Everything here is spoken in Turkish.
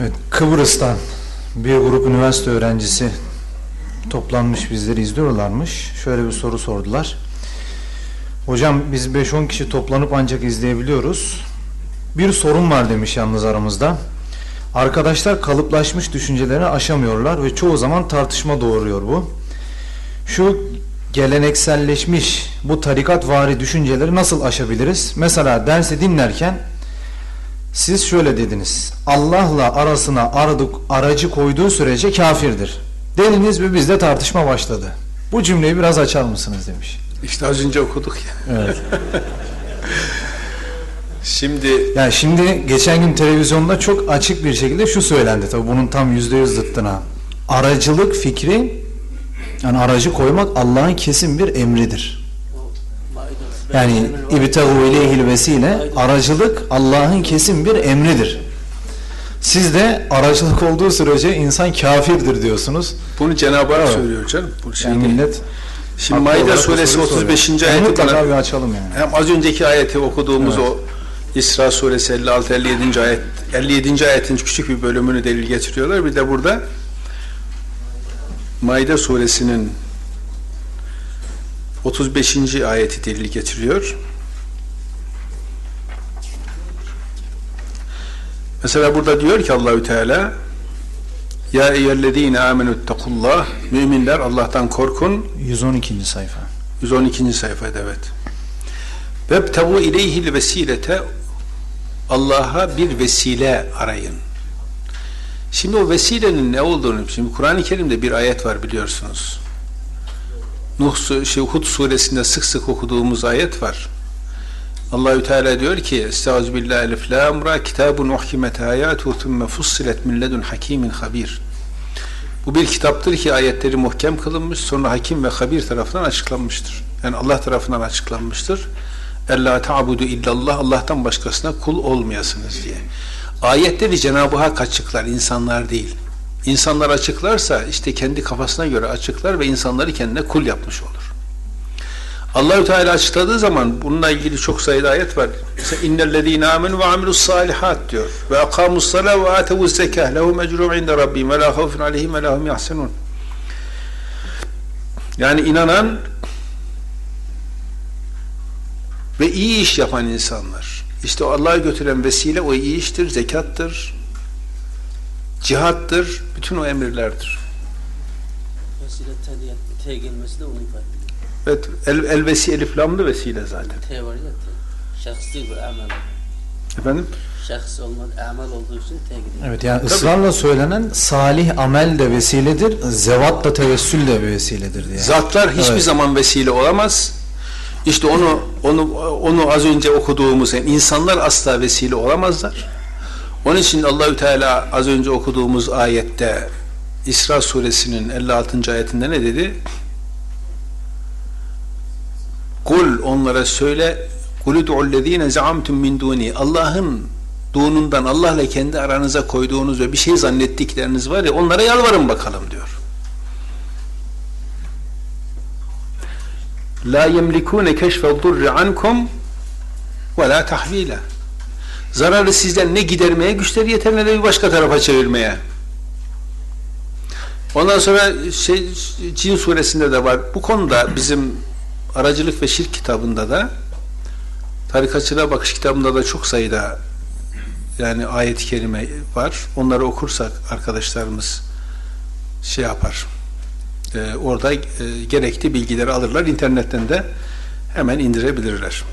Evet, Kıbrıs'tan bir grup üniversite öğrencisi toplanmış bizleri izliyorlarmış. Şöyle bir soru sordular. Hocam biz 5-10 kişi toplanıp ancak izleyebiliyoruz. Bir sorun var demiş yalnız aramızda. Arkadaşlar kalıplaşmış düşüncelerini aşamıyorlar ve çoğu zaman tartışma doğuruyor bu. Şu gelenekselleşmiş bu tarikat vari düşünceleri nasıl aşabiliriz? Mesela dersi dinlerken siz şöyle dediniz. Allah'la arasına aradık, aracı koyduğu sürece kafirdir. Dediniz ve bizde tartışma başladı. Bu cümleyi biraz açar mısınız demiş. İşte az önce okuduk ya. Evet. Şimdi Yani şimdi geçen gün televizyonda çok açık bir şekilde şu söylendi. Tabii bunun tam yüzde yüz zıttına. Aracılık fikri yani aracı koymak Allah'ın kesin bir emridir. Yani ibtehu ileyhil vesile aracılık Allah'ın kesin bir emridir. Siz de aracılık olduğu sürece insan kafirdir diyorsunuz. bunu Cenab-ı Hak söylüyor canım. Bu şey Yani değil. millet Şimdi Maide suresi soruyu 35. soruyor. ayeti bana- bir açalım yani. hem az önceki ayeti okuduğumuz Evet. o İsra suresi 56 57. ayet 57. ayetin küçük bir bölümünü delil getiriyorlar. Bir de burada Maide suresinin 35. ayeti delil getiriyor. Mesela burada diyor ki Allahü Teala Ya eyyühellezine amenüttakullah Müminler Allah'tan korkun 112. sayfa. 112. sayfada evet. Vebtevu ileyhil vesilete Allah'a bir vesile arayın. Şimdi o vesilenin ne olduğunu, şimdi Kur'an-ı Kerim'de bir ayet var biliyorsunuz. Nuh şey, Hud suresinde sık sık okuduğumuz ayet var. Allahü Teala diyor ki: "Estağfirullah elif lam ra kitabun uhkimet ayatu thumma fussilet min ledun hakimin habir." Bu bir kitaptır ki ayetleri muhkem kılınmış, sonra hakim ve habir tarafından açıklanmıştır. Yani Allah tarafından açıklanmıştır. Ella ta'budu illallah, Allah'tan başkasına kul olmayasınız diye. Ayetleri Cenab-ı Hak açıklar, insanlar değil. İnsanlar açıklarsa işte kendi kafasına göre açıklar ve insanları kendine kul yapmış olur. Allahü Teala açıkladığı zaman bununla ilgili çok sayıda ayet var. Mesela innellezîne âmenû ve amilus sâlihât diyor. Ve akâmus salâ ve âtevuz zekâh lehum ecrûm inde rabbihim ve lâ havfun aleyhim ve lâ hum yahsenûn. Yani inanan ve iyi iş yapan insanlar. İşte Allah'a götüren vesile o iyi iştir, zekattır, cihattır, bütün o emirlerdir. Vesile te, te gelmesi de onu ifade ediyor. Evet, el, el vesi elif lamlı vesile zaten. T var ya T. Şahsi bir amel. Efendim? Şahs olmadı, amel olduğu için T gidiyor. Evet yani ısrarla söylenen salih amel de vesiledir, zevat da tevessül de bir vesiledir diye. Zatlar hiçbir Evet. zaman vesile olamaz. İşte onu onu onu az önce okuduğumuz yani insanlar asla vesile olamazlar. Onun için Allahü Teala az önce okuduğumuz ayette İsra suresinin 56. ayetinde ne dedi? Kul onlara söyle Kul ud'u'llezine zaamtum min duni Allah'ın dunundan Allah'la kendi aranıza koyduğunuz ve bir şey zannettikleriniz var ya onlara yalvarın bakalım diyor. la yemlikune keşfe durri ankum ve la tahvila. Zararı sizden ne gidermeye güçleri yeter ne de bir başka tarafa çevirmeye. Ondan sonra şey, Cin suresinde de var. Bu konuda bizim aracılık ve şirk kitabında da tarikatçılığa bakış kitabında da çok sayıda yani ayet-i kerime var. Onları okursak arkadaşlarımız şey yapar. Ee, orada e, gerekli bilgileri alırlar. İnternetten de hemen indirebilirler.